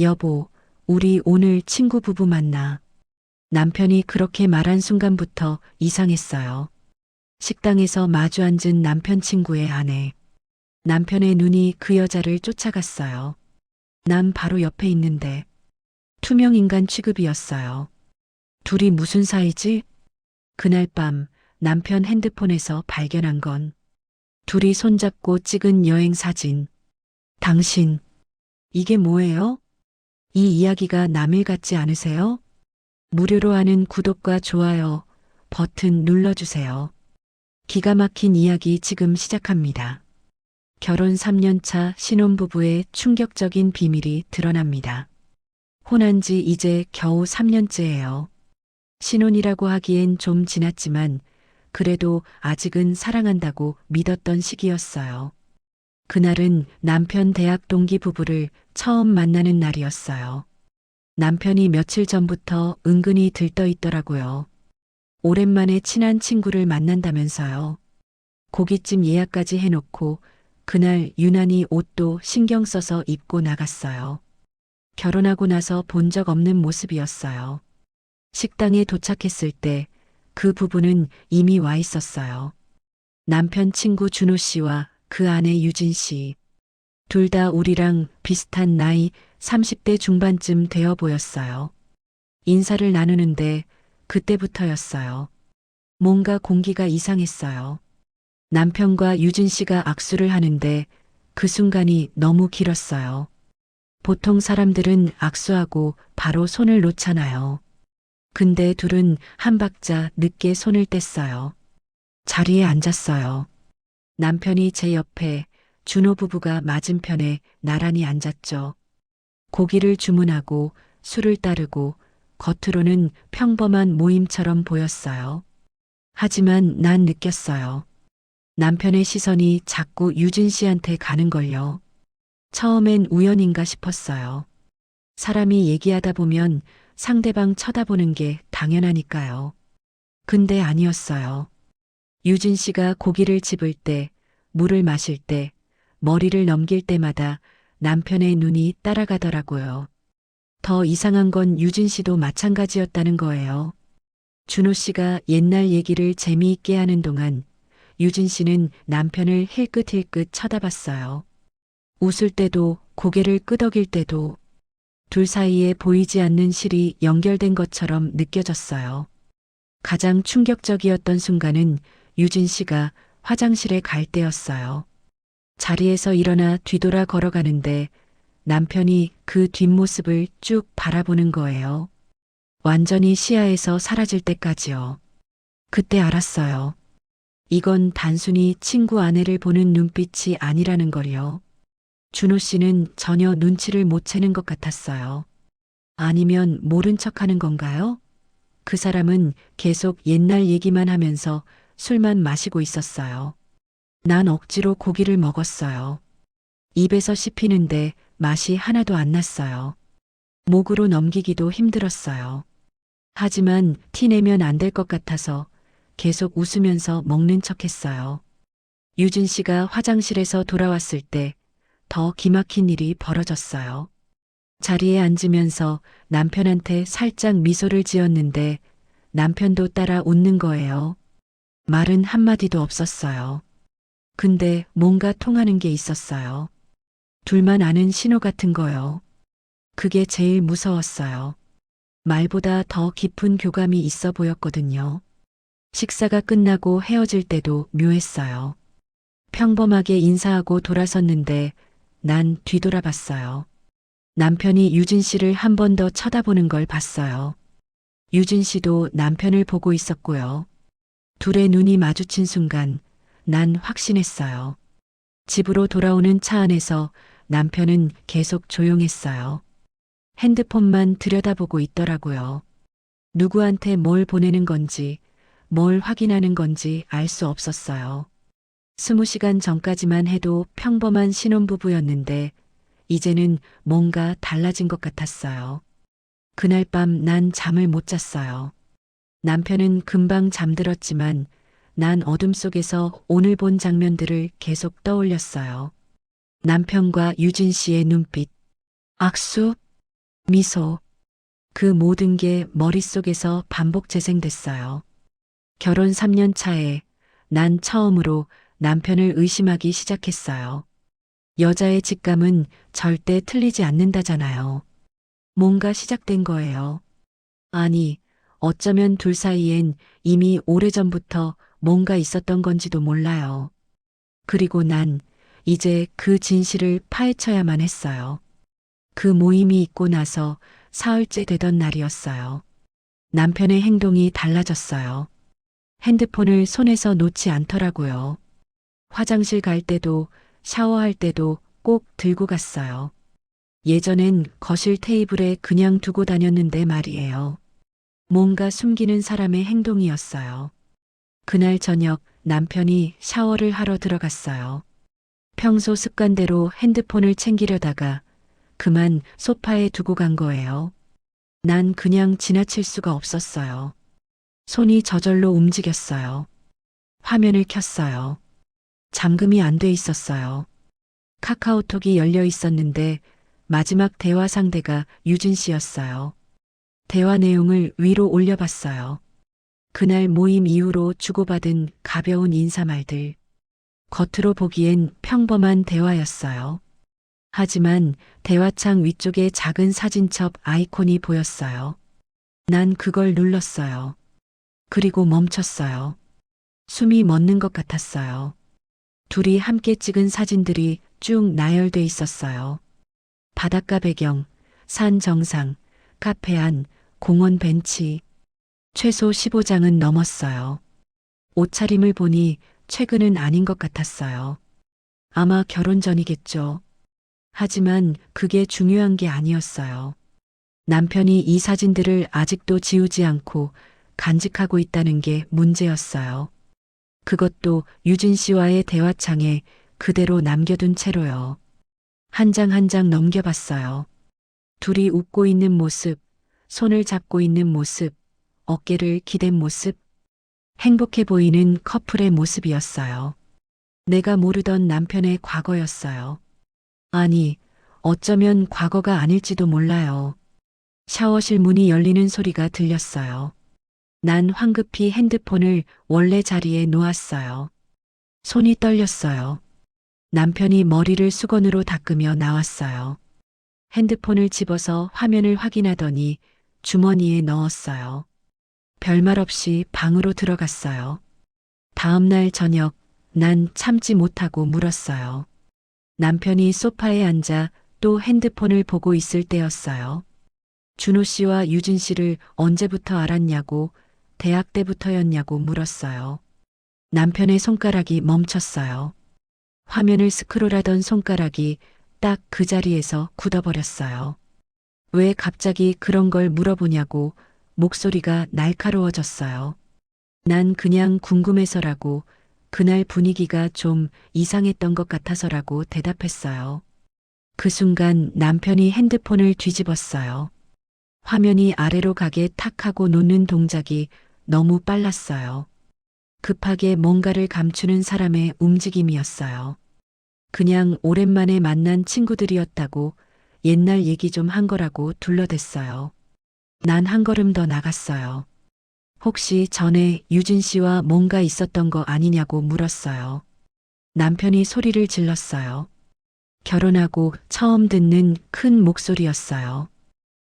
여보, 우리 오늘 친구 부부 만나. 남편이 그렇게 말한 순간부터 이상했어요. 식당에서 마주 앉은 남편 친구의 아내. 남편의 눈이 그 여자를 쫓아갔어요. 난 바로 옆에 있는데 투명 인간 취급이었어요. 둘이 무슨 사이지? 그날 밤 남편 핸드폰에서 발견한 건 둘이 손잡고 찍은 여행 사진. 당신, 이게 뭐예요? 이 이야기가 남일 같지 않으세요? 무료로 하는 구독과 좋아요 버튼 눌러주세요. 기가 막힌 이야기 지금 시작합니다. 결혼 3년차 신혼부부의 충격적인 비밀이 드러납니다. 혼한 지 이제 겨우 3년째예요. 신혼이라고 하기엔 좀 지났지만 그래도 아직은 사랑한다고 믿었던 시기였어요. 그날은 남편 대학 동기 부부를 처음 만나는 날이었어요. 남편이 며칠 전부터 은근히 들떠 있더라고요. 오랜만에 친한 친구를 만난다면서요. 고깃집 예약까지 해놓고 그날 유난히 옷도 신경 써서 입고 나갔어요. 결혼하고 나서 본 적 없는 모습이었어요. 식당에 도착했을 때 그 부부는 이미 와 있었어요. 남편 친구 준호 씨와 그 아내 유진 씨. 둘 다 우리랑 비슷한 나이 30대 중반쯤 되어 보였어요. 인사를 나누는데 그때부터였어요. 뭔가 공기가 이상했어요. 남편과 유진 씨가 악수를 하는데 그 순간이 너무 길었어요. 보통 사람들은 악수하고 바로 손을 놓잖아요. 근데 둘은 한 박자 늦게 손을 뗐어요. 자리에 앉았어요. 남편이 제 옆에 준호 부부가 맞은편에 나란히 앉았죠. 고기를 주문하고 술을 따르고 겉으로는 평범한 모임처럼 보였어요. 하지만 난 느꼈어요. 남편의 시선이 자꾸 유진 씨한테 가는 걸요. 처음엔 우연인가 싶었어요. 사람이 얘기하다 보면 상대방 쳐다보는 게 당연하니까요. 근데 아니었어요. 유진 씨가 고기를 집을 때, 물을 마실 때, 머리를 넘길 때마다 남편의 눈이 따라가더라고요. 더 이상한 건 유진 씨도 마찬가지였다는 거예요. 준호 씨가 옛날 얘기를 재미있게 하는 동안 유진 씨는 남편을 힐끗힐끗 쳐다봤어요. 웃을 때도 고개를 끄덕일 때도 둘 사이에 보이지 않는 실이 연결된 것처럼 느껴졌어요. 가장 충격적이었던 순간은 유진 씨가 화장실에 갈 때였어요. 자리에서 일어나 뒤돌아 걸어가는데 남편이 그 뒷모습을 쭉 바라보는 거예요. 완전히 시야에서 사라질 때까지요. 그때 알았어요. 이건 단순히 친구 아내를 보는 눈빛이 아니라는 걸요. 준호 씨는 전혀 눈치를 못 채는 것 같았어요. 아니면 모른 척 하는 건가요? 그 사람은 계속 옛날 얘기만 하면서 술만 마시고 있었어요. 난 억지로 고기를 먹었어요. 입에서 씹히는데 맛이 하나도 안 났어요. 목으로 넘기기도 힘들었어요. 하지만 티 내면 안 될 것 같아서 계속 웃으면서 먹는 척 했어요. 유진 씨가 화장실에서 돌아왔을 때 더 기막힌 일이 벌어졌어요. 자리에 앉으면서 남편한테 살짝 미소를 지었는데 남편도 따라 웃는 거예요. 말은 한마디도 없었어요. 근데 뭔가 통하는 게 있었어요. 둘만 아는 신호 같은 거요. 그게 제일 무서웠어요. 말보다 더 깊은 교감이 있어 보였거든요. 식사가 끝나고 헤어질 때도 묘했어요. 평범하게 인사하고 돌아섰는데 난 뒤돌아봤어요. 남편이 유진 씨를 한 번 더 쳐다보는 걸 봤어요. 유진 씨도 남편을 보고 있었고요. 둘의 눈이 마주친 순간 난 확신했어요. 집으로 돌아오는 차 안에서 남편은 계속 조용했어요. 핸드폰만 들여다보고 있더라고요. 누구한테 뭘 보내는 건지, 뭘 확인하는 건지 알 수 없었어요. 스무 시간 전까지만 해도 평범한 신혼부부였는데, 이제는 뭔가 달라진 것 같았어요. 그날 밤 난 잠을 못 잤어요. 남편은 금방 잠들었지만 난 어둠 속에서 오늘 본 장면들을 계속 떠올렸어요. 남편과 유진 씨의 눈빛, 악수, 미소. 그 모든 게 머릿속에서 반복 재생됐어요. 결혼 3년 차에 난 처음으로 남편을 의심하기 시작했어요. 여자의 직감은 절대 틀리지 않는다잖아요. 뭔가 시작된 거예요. 아니, 어쩌면 둘 사이엔 이미 오래전부터 뭔가 있었던 건지도 몰라요. 그리고 난 이제 그 진실을 파헤쳐야만 했어요. 그 모임이 있고 나서 사흘째 되던 날이었어요. 남편의 행동이 달라졌어요. 핸드폰을 손에서 놓지 않더라고요. 화장실 갈 때도 샤워할 때도 꼭 들고 갔어요. 예전엔 거실 테이블에 그냥 두고 다녔는데 말이에요. 뭔가 숨기는 사람의 행동이었어요. 그날 저녁 남편이 샤워를 하러 들어갔어요. 평소 습관대로 핸드폰을 챙기려다가 그만 소파에 두고 간 거예요. 난 그냥 지나칠 수가 없었어요. 손이 저절로 움직였어요. 화면을 켰어요. 잠금이 안 돼 있었어요. 카카오톡이 열려 있었는데 마지막 대화 상대가 유진 씨였어요. 대화 내용을 위로 올려봤어요. 그날 모임 이후로 주고받은 가벼운 인사말들. 겉으로 보기엔 평범한 대화였어요. 하지만 대화창 위쪽에 작은 사진첩 아이콘이 보였어요. 난 그걸 눌렀어요. 그리고 멈췄어요. 숨이 멎는 것 같았어요. 둘이 함께 찍은 사진들이 쭉 나열돼 있었어요. 바닷가 배경, 산 정상, 카페 안, 공원 벤치. 최소 15장은 넘었어요. 옷차림을 보니 최근은 아닌 것 같았어요. 아마 결혼 전이겠죠. 하지만 그게 중요한 게 아니었어요. 남편이 이 사진들을 아직도 지우지 않고 간직하고 있다는 게 문제였어요. 그것도 유진 씨와의 대화창에 그대로 남겨둔 채로요. 한 장 한 장 넘겨봤어요. 둘이 웃고 있는 모습, 손을 잡고 있는 모습, 어깨를 기댄 모습, 행복해 보이는 커플의 모습이었어요. 내가 모르던 남편의 과거였어요. 아니, 어쩌면 과거가 아닐지도 몰라요. 샤워실 문이 열리는 소리가 들렸어요. 난 황급히 핸드폰을 원래 자리에 놓았어요. 손이 떨렸어요. 남편이 머리를 수건으로 닦으며 나왔어요. 핸드폰을 집어서 화면을 확인하더니 주머니에 넣었어요. 별말 없이 방으로 들어갔어요. 다음 날 저녁 난 참지 못하고 물었어요. 남편이 소파에 앉아 또 핸드폰을 보고 있을 때였어요. 준호 씨와 유진 씨를 언제부터 알았냐고 대학 때부터였냐고 물었어요. 남편의 손가락이 멈췄어요. 화면을 스크롤하던 손가락이 딱 그 자리에서 굳어버렸어요. 왜 갑자기 그런 걸 물어보냐고 목소리가 날카로워졌어요. 난 그냥 궁금해서라고 그날 분위기가 좀 이상했던 것 같아서라고 대답했어요. 그 순간 남편이 핸드폰을 뒤집었어요. 화면이 아래로 가게 탁 하고 놓는 동작이 너무 빨랐어요. 급하게 뭔가를 감추는 사람의 움직임이었어요. 그냥 오랜만에 만난 친구들이었다고 옛날 얘기 좀 한 거라고 둘러댔어요. 난 한 걸음 더 나갔어요. 혹시 전에 유진 씨와 뭔가 있었던 거 아니냐고 물었어요. 남편이 소리를 질렀어요. 결혼하고 처음 듣는 큰 목소리였어요.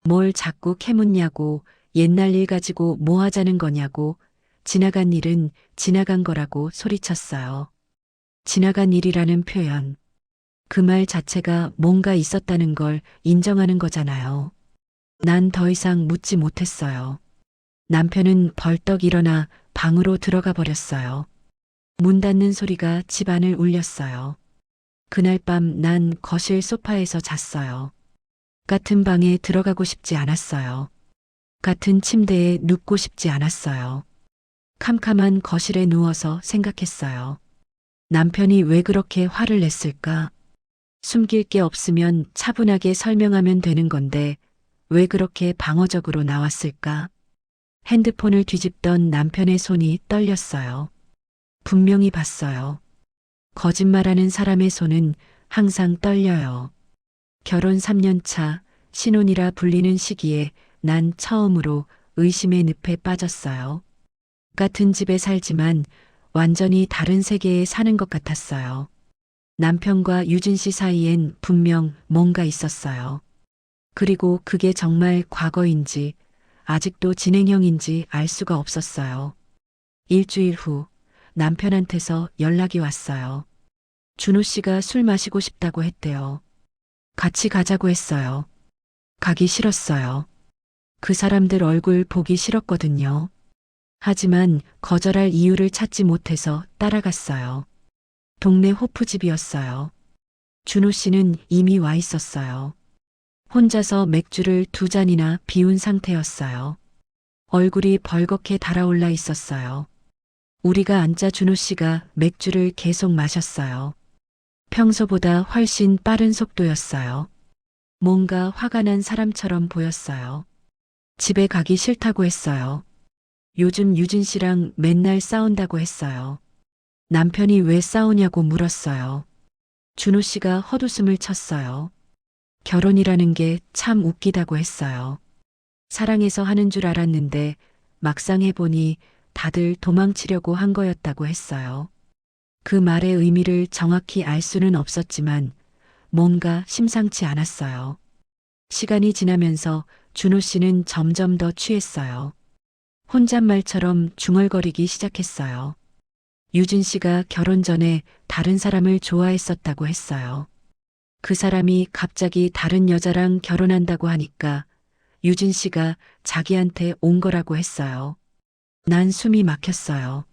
뭘 자꾸 캐묻냐고 옛날 일 가지고 뭐 하자는 거냐고 지나간 일은 지나간 거라고 소리쳤어요. 지나간 일이라는 표현. 그 말 자체가 뭔가 있었다는 걸 인정하는 거잖아요. 난 더 이상 묻지 못했어요. 남편은 벌떡 일어나 방으로 들어가 버렸어요. 문 닫는 소리가 집안을 울렸어요. 그날 밤 난 거실 소파에서 잤어요. 같은 방에 들어가고 싶지 않았어요. 같은 침대에 눕고 싶지 않았어요. 캄캄한 거실에 누워서 생각했어요. 남편이 왜 그렇게 화를 냈을까? 숨길 게 없으면 차분하게 설명하면 되는 건데 왜 그렇게 방어적으로 나왔을까? 핸드폰을 뒤집던 남편의 손이 떨렸어요. 분명히 봤어요. 거짓말하는 사람의 손은 항상 떨려요. 결혼 3년 차, 신혼이라 불리는 시기에 난 처음으로 의심의 늪에 빠졌어요. 같은 집에 살지만 완전히 다른 세계에 사는 것 같았어요. 남편과 유진 씨 사이엔 분명 뭔가 있었어요. 그리고 그게 정말 과거인지 아직도 진행형인지 알 수가 없었어요. 일주일 후 남편한테서 연락이 왔어요. 준호 씨가 술 마시고 싶다고 했대요. 같이 가자고 했어요. 가기 싫었어요. 그 사람들 얼굴 보기 싫었거든요. 하지만 거절할 이유를 찾지 못해서 따라갔어요. 동네 호프집이었어요. 준호 씨는 이미 와 있었어요. 혼자서 맥주를 두 잔이나 비운 상태였어요. 얼굴이 벌겋게 달아올라 있었어요. 우리가 앉자 준호 씨가 맥주를 계속 마셨어요. 평소보다 훨씬 빠른 속도였어요. 뭔가 화가 난 사람처럼 보였어요. 집에 가기 싫다고 했어요. 요즘 유진 씨랑 맨날 싸운다고 했어요. 남편이 왜 싸우냐고 물었어요. 준호 씨가 헛웃음을 쳤어요. 결혼이라는 게 참 웃기다고 했어요. 사랑해서 하는 줄 알았는데 막상 해보니 다들 도망치려고 한 거였다고 했어요. 그 말의 의미를 정확히 알 수는 없었지만 뭔가 심상치 않았어요. 시간이 지나면서 준호 씨는 점점 더 취했어요. 혼잣말처럼 중얼거리기 시작했어요. 유진 씨가 결혼 전에 다른 사람을 좋아했었다고 했어요. 그 사람이 갑자기 다른 여자랑 결혼한다고 하니까 유진 씨가 자기한테 온 거라고 했어요. 난 숨이 막혔어요.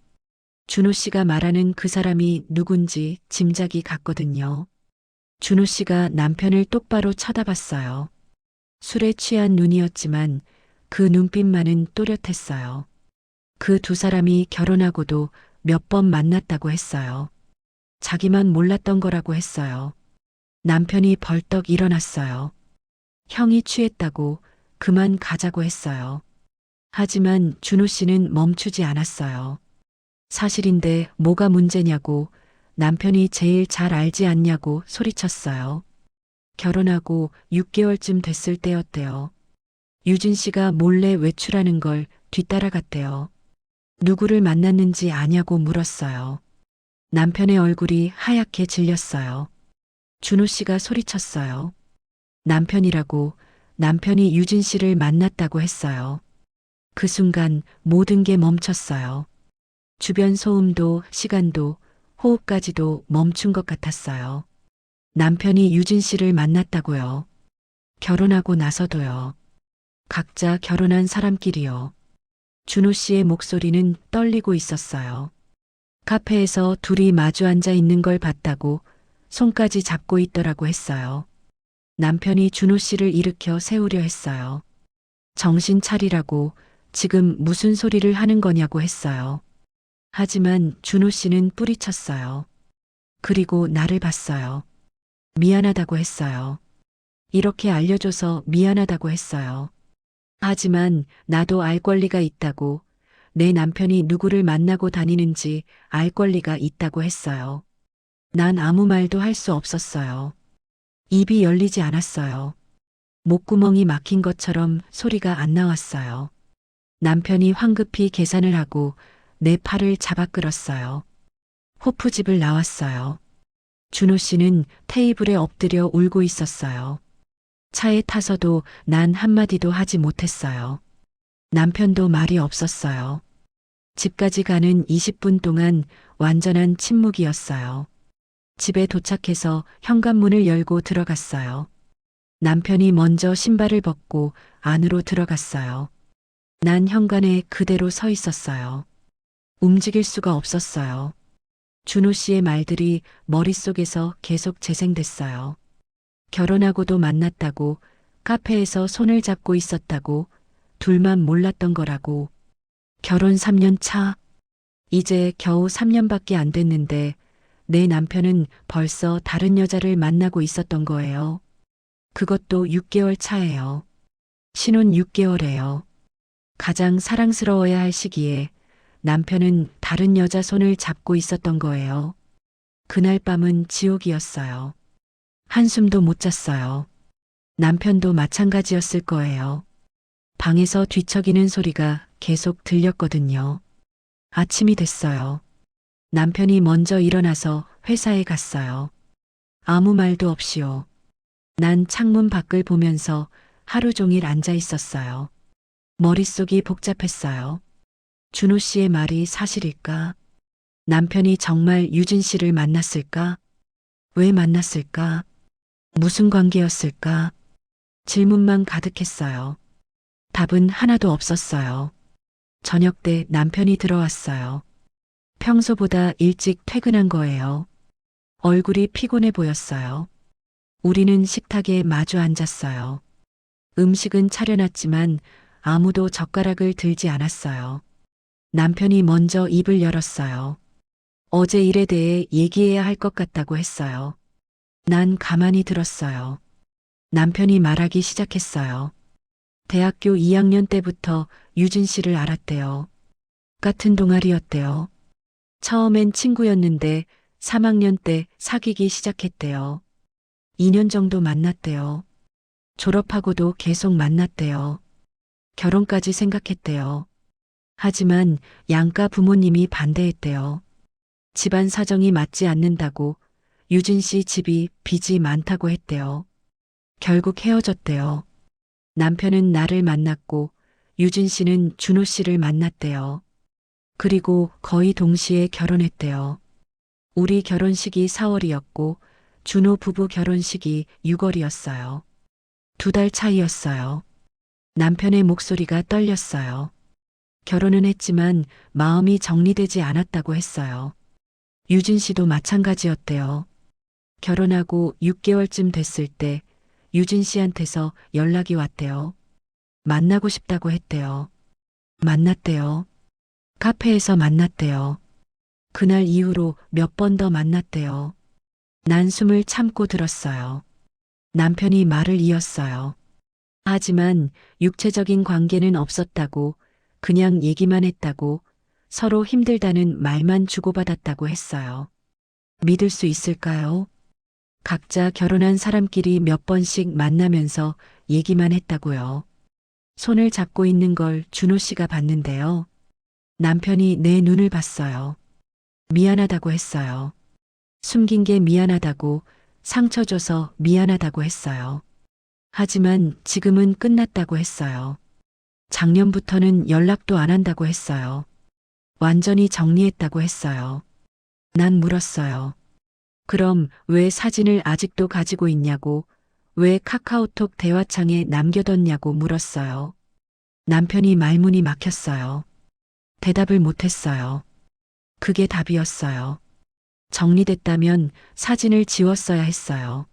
준호 씨가 말하는 그 사람이 누군지 짐작이 갔거든요. 준호 씨가 남편을 똑바로 쳐다봤어요. 술에 취한 눈이었지만 그 눈빛만은 또렷했어요. 그 두 사람이 결혼하고도 몇 번 만났다고 했어요. 자기만 몰랐던 거라고 했어요. 남편이 벌떡 일어났어요. 형이 취했다고 그만 가자고 했어요. 하지만 준호 씨는 멈추지 않았어요. 사실인데 뭐가 문제냐고 남편이 제일 잘 알지 않냐고 소리쳤어요. 결혼하고 6개월쯤 됐을 때였대요. 유진 씨가 몰래 외출하는 걸 뒤따라갔대요. 누구를 만났는지 아냐고 물었어요. 남편의 얼굴이 하얗게 질렸어요. 준호 씨가 소리쳤어요. 남편이라고 남편이 유진 씨를 만났다고 했어요. 그 순간 모든 게 멈췄어요. 주변 소음도 시간도 호흡까지도 멈춘 것 같았어요. 남편이 유진 씨를 만났다고요. 결혼하고 나서도요. 각자 결혼한 사람끼리요. 준호 씨의 목소리는 떨리고 있었어요. 카페에서 둘이 마주 앉아 있는 걸 봤다고 손까지 잡고 있더라고 했어요. 남편이 준호 씨를 일으켜 세우려 했어요. 정신 차리라고 지금 무슨 소리를 하는 거냐고 했어요. 하지만 준호 씨는 뿌리쳤어요. 그리고 나를 봤어요. 미안하다고 했어요. 이렇게 알려줘서 미안하다고 했어요. 하지만 나도 알 권리가 있다고 내 남편이 누구를 만나고 다니는지 알 권리가 있다고 했어요. 난 아무 말도 할 수 없었어요. 입이 열리지 않았어요. 목구멍이 막힌 것처럼 소리가 안 나왔어요. 남편이 황급히 계산을 하고 내 팔을 잡아 끌었어요. 호프집을 나왔어요. 준호 씨는 테이블에 엎드려 울고 있었어요. 차에 타서도 난 한마디도 하지 못했어요. 남편도 말이 없었어요. 집까지 가는 20분 동안 완전한 침묵이었어요. 집에 도착해서 현관문을 열고 들어갔어요. 남편이 먼저 신발을 벗고 안으로 들어갔어요. 난 현관에 그대로 서 있었어요. 움직일 수가 없었어요. 준호 씨의 말들이 머릿속에서 계속 재생됐어요. 결혼하고도 만났다고, 카페에서 손을 잡고 있었다고, 둘만 몰랐던 거라고. 결혼 3년 차. 이제 겨우 3년밖에 안 됐는데 내 남편은 벌써 다른 여자를 만나고 있었던 거예요. 그것도 6개월 차예요. 신혼 6개월에요. 가장 사랑스러워야 할 시기에 남편은 다른 여자 손을 잡고 있었던 거예요. 그날 밤은 지옥이었어요. 한숨도 못 잤어요. 남편도 마찬가지였을 거예요. 방에서 뒤척이는 소리가 계속 들렸거든요. 아침이 됐어요. 남편이 먼저 일어나서 회사에 갔어요. 아무 말도 없이요. 난 창문 밖을 보면서 하루 종일 앉아 있었어요. 머릿속이 복잡했어요. 준호 씨의 말이 사실일까? 남편이 정말 유진 씨를 만났을까? 왜 만났을까? 무슨 관계였을까? 질문만 가득했어요. 답은 하나도 없었어요. 저녁 때 남편이 들어왔어요. 평소보다 일찍 퇴근한 거예요. 얼굴이 피곤해 보였어요. 우리는 식탁에 마주 앉았어요. 음식은 차려놨지만 아무도 젓가락을 들지 않았어요. 남편이 먼저 입을 열었어요. 어제 일에 대해 얘기해야 할 것 같다고 했어요. 난 가만히 들었어요. 남편이 말하기 시작했어요. 대학교 2학년 때부터 유진 씨를 알았대요. 같은 동아리였대요. 처음엔 친구였는데 3학년 때 사귀기 시작했대요. 2년 정도 만났대요. 졸업하고도 계속 만났대요. 결혼까지 생각했대요. 하지만 양가 부모님이 반대했대요. 집안 사정이 맞지 않는다고 유진 씨 집이 빚이 많다고 했대요. 결국 헤어졌대요. 남편은 나를 만났고 유진 씨는 준호 씨를 만났대요. 그리고 거의 동시에 결혼했대요. 우리 결혼식이 4월이었고 준호 부부 결혼식이 6월이었어요. 두 달 차이였어요. 남편의 목소리가 떨렸어요. 결혼은 했지만 마음이 정리되지 않았다고 했어요. 유진 씨도 마찬가지였대요. 결혼하고 6개월쯤 됐을 때 유진 씨한테서 연락이 왔대요. 만나고 싶다고 했대요. 만났대요. 카페에서 만났대요. 그날 이후로 몇 번 더 만났대요. 난 숨을 참고 들었어요. 남편이 말을 이었어요. 하지만 육체적인 관계는 없었다고 그냥 얘기만 했다고 서로 힘들다는 말만 주고받았다고 했어요. 믿을 수 있을까요? 각자 결혼한 사람끼리 몇 번씩 만나면서 얘기만 했다고요. 손을 잡고 있는 걸 준호 씨가 봤는데요. 남편이 내 눈을 봤어요. 미안하다고 했어요. 숨긴 게 미안하다고 상처 줘서 미안하다고 했어요. 하지만 지금은 끝났다고 했어요. 작년부터는 연락도 안 한다고 했어요. 완전히 정리했다고 했어요. 난 물었어요. 그럼 왜 사진을 아직도 가지고 있냐고, 왜 카카오톡 대화창에 남겨뒀냐고 물었어요. 남편이 말문이 막혔어요. 대답을 못했어요. 그게 답이었어요. 정리됐다면 사진을 지웠어야 했어요.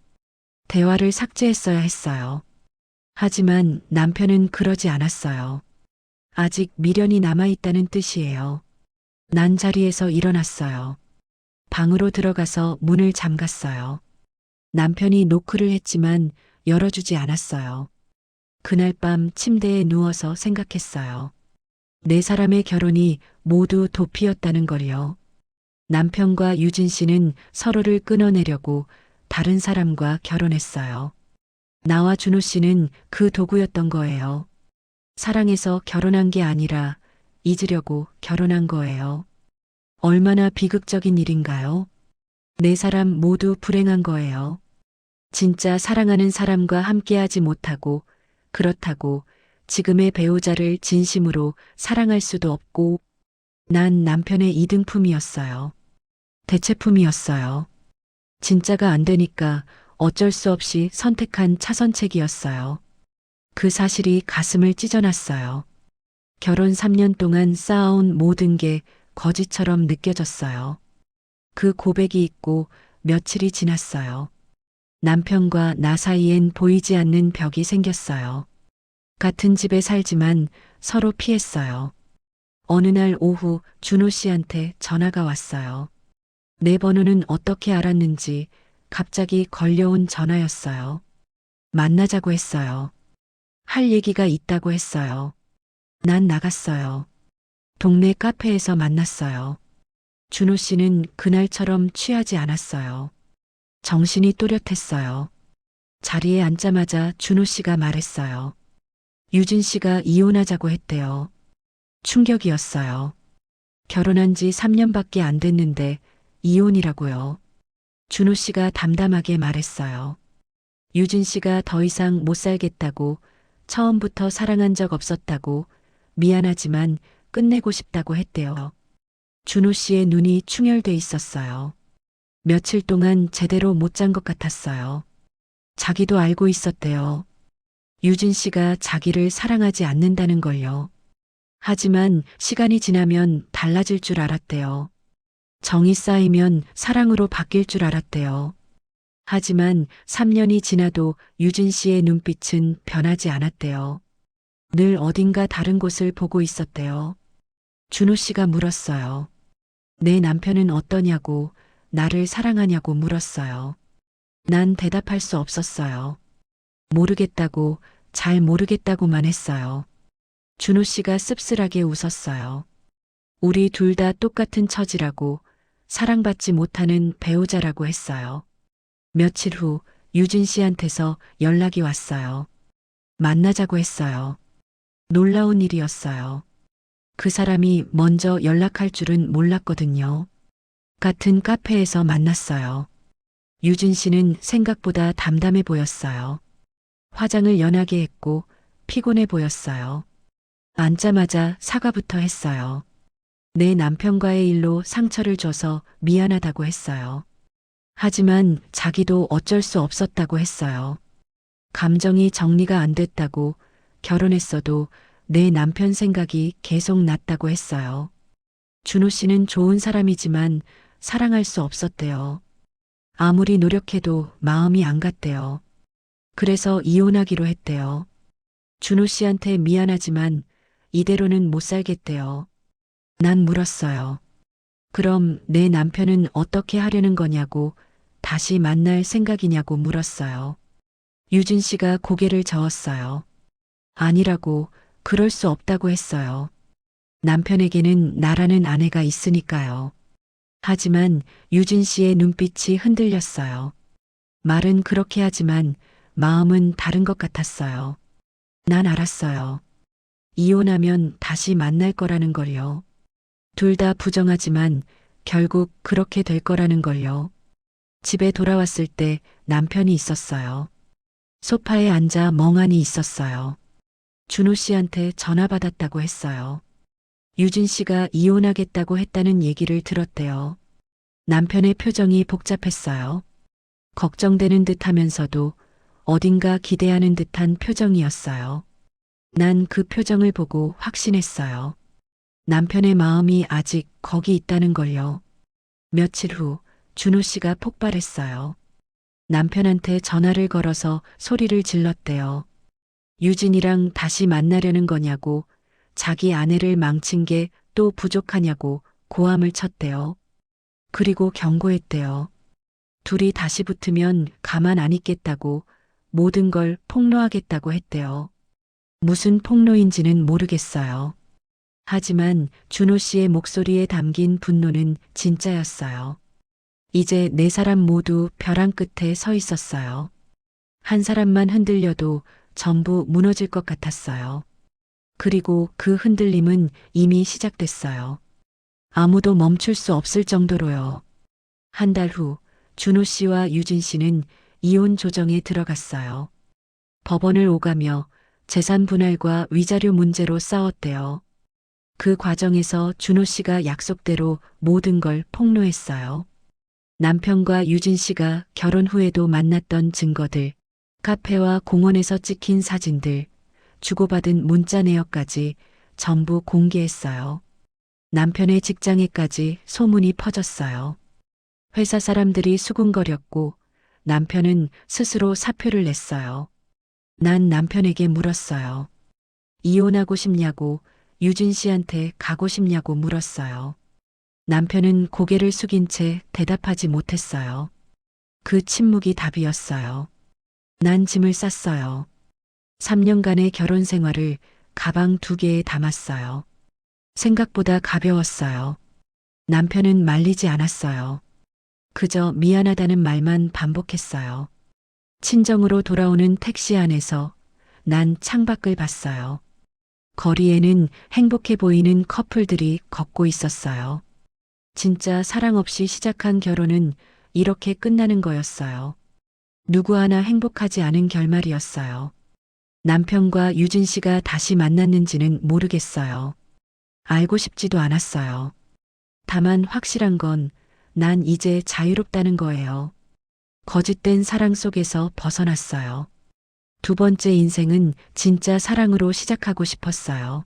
대화를 삭제했어야 했어요. 하지만 남편은 그러지 않았어요. 아직 미련이 남아있다는 뜻이에요. 난 자리에서 일어났어요. 방으로 들어가서 문을 잠갔어요. 남편이 노크를 했지만 열어주지 않았어요. 그날 밤 침대에 누워서 생각했어요. 네 사람의 결혼이 모두 도피였다는 걸요. 남편과 유진 씨는 서로를 끊어내려고 다른 사람과 결혼했어요. 나와 준호 씨는 그 도구였던 거예요. 사랑해서 결혼한 게 아니라 잊으려고 결혼한 거예요. 얼마나 비극적인 일인가요? 네 사람 모두 불행한 거예요. 진짜 사랑하는 사람과 함께하지 못하고 그렇다고 지금의 배우자를 진심으로 사랑할 수도 없고 난 남편의 이등품이었어요. 대체품이었어요. 진짜가 안 되니까 어쩔 수 없이 선택한 차선책이었어요. 그 사실이 가슴을 찢어놨어요. 결혼 3년 동안 쌓아온 모든 게 거짓처럼 느껴졌어요. 그 고백이 있고 며칠이 지났어요. 남편과 나 사이엔 보이지 않는 벽이 생겼어요. 같은 집에 살지만 서로 피했어요. 어느 날 오후 준호 씨한테 전화가 왔어요. 내 번호는 어떻게 알았는지 갑자기 걸려온 전화였어요. 만나자고 했어요. 할 얘기가 있다고 했어요. 난 나갔어요. 동네 카페에서 만났어요. 준호 씨는 그날처럼 취하지 않았어요. 정신이 또렷했어요. 자리에 앉자마자 준호 씨가 말했어요. 유진 씨가 이혼하자고 했대요. 충격이었어요. 결혼한 지 3년밖에 안 됐는데 이혼이라고요. 준호 씨가 담담하게 말했어요. 유진 씨가 더 이상 못 살겠다고 처음부터 사랑한 적 없었다고 미안하지만 끝내고 싶다고 했대요. 준호 씨의 눈이 충혈돼 있었어요. 며칠 동안 제대로 못 잔 것 같았어요. 자기도 알고 있었대요. 유진 씨가 자기를 사랑하지 않는다는 걸요. 하지만 시간이 지나면 달라질 줄 알았대요. 정이 쌓이면 사랑으로 바뀔 줄 알았대요. 하지만 3년이 지나도 유진 씨의 눈빛은 변하지 않았대요. 늘 어딘가 다른 곳을 보고 있었대요. 준호 씨가 물었어요. 내 남편은 어떠냐고, 나를 사랑하냐고 물었어요. 난 대답할 수 없었어요. 모르겠다고, 잘 모르겠다고만 했어요. 준호 씨가 씁쓸하게 웃었어요. 우리 둘 다 똑같은 처지라고, 사랑받지 못하는 배우자라고 했어요. 며칠 후 유진 씨한테서 연락이 왔어요. 만나자고 했어요. 놀라운 일이었어요. 그 사람이 먼저 연락할 줄은 몰랐거든요. 같은 카페에서 만났어요. 유진 씨는 생각보다 담담해 보였어요. 화장을 연하게 했고 피곤해 보였어요. 앉자마자 사과부터 했어요. 내 남편과의 일로 상처를 줘서 미안하다고 했어요. 하지만 자기도 어쩔 수 없었다고 했어요. 감정이 정리가 안 됐다고 결혼했어도 내 남편 생각이 계속 났다고 했어요. 준호 씨는 좋은 사람이지만 사랑할 수 없었대요. 아무리 노력해도 마음이 안 갔대요. 그래서 이혼하기로 했대요. 준호 씨한테 미안하지만 이대로는 못 살겠대요. 난 물었어요. 그럼 내 남편은 어떻게 하려는 거냐고 다시 만날 생각이냐고 물었어요. 유진 씨가 고개를 저었어요. 아니라고 그럴 수 없다고 했어요. 남편에게는 나라는 아내가 있으니까요. 하지만 유진 씨의 눈빛이 흔들렸어요. 말은 그렇게 하지만 마음은 다른 것 같았어요. 난 알았어요. 이혼하면 다시 만날 거라는 걸요. 둘 다 부정하지만 결국 그렇게 될 거라는 걸요. 집에 돌아왔을 때 남편이 있었어요. 소파에 앉아 멍하니 있었어요. 준호 씨한테 전화 받았다고 했어요. 유진 씨가 이혼하겠다고 했다는 얘기를 들었대요. 남편의 표정이 복잡했어요. 걱정되는 듯 하면서도 어딘가 기대하는 듯한 표정이었어요. 난 그 표정을 보고 확신했어요. 남편의 마음이 아직 거기 있다는 걸요. 며칠 후 준호 씨가 폭발했어요. 남편한테 전화를 걸어서 소리를 질렀대요. 유진이랑 다시 만나려는 거냐고, 자기 아내를 망친 게 또 부족하냐고 고함을 쳤대요. 그리고 경고했대요. 둘이 다시 붙으면 가만 안 있겠다고 모든 걸 폭로하겠다고 했대요. 무슨 폭로인지는 모르겠어요. 하지만 준호 씨의 목소리에 담긴 분노는 진짜였어요. 이제 네 사람 모두 벼랑 끝에 서 있었어요. 한 사람만 흔들려도 전부 무너질 것 같았어요. 그리고 그 흔들림은 이미 시작됐어요. 아무도 멈출 수 없을 정도로요. 한 달 후 준호 씨와 유진 씨는 이혼 조정에 들어갔어요. 법원을 오가며 재산 분할과 위자료 문제로 싸웠대요. 그 과정에서 준호 씨가 약속대로 모든 걸 폭로했어요. 남편과 유진 씨가 결혼 후에도 만났던 증거들, 카페와 공원에서 찍힌 사진들, 주고받은 문자 내역까지 전부 공개했어요. 남편의 직장에까지 소문이 퍼졌어요. 회사 사람들이 수군거렸고 남편은 스스로 사표를 냈어요. 난 남편에게 물었어요. 이혼하고 싶냐고 유진 씨한테 가고 싶냐고 물었어요. 남편은 고개를 숙인 채 대답하지 못했어요. 그 침묵이 답이었어요. 난 짐을 쌌어요. 3년간의 결혼 생활을 가방 두 개에 담았어요. 생각보다 가벼웠어요. 남편은 말리지 않았어요. 그저 미안하다는 말만 반복했어요. 친정으로 돌아오는 택시 안에서 난 창밖을 봤어요. 거리에는 행복해 보이는 커플들이 걷고 있었어요. 진짜 사랑 없이 시작한 결혼은 이렇게 끝나는 거였어요. 누구 하나 행복하지 않은 결말이었어요. 남편과 유진 씨가 다시 만났는지는 모르겠어요. 알고 싶지도 않았어요. 다만 확실한 건 난 이제 자유롭다는 거예요. 거짓된 사랑 속에서 벗어났어요. 두 번째 인생은 진짜 사랑으로 시작하고 싶었어요.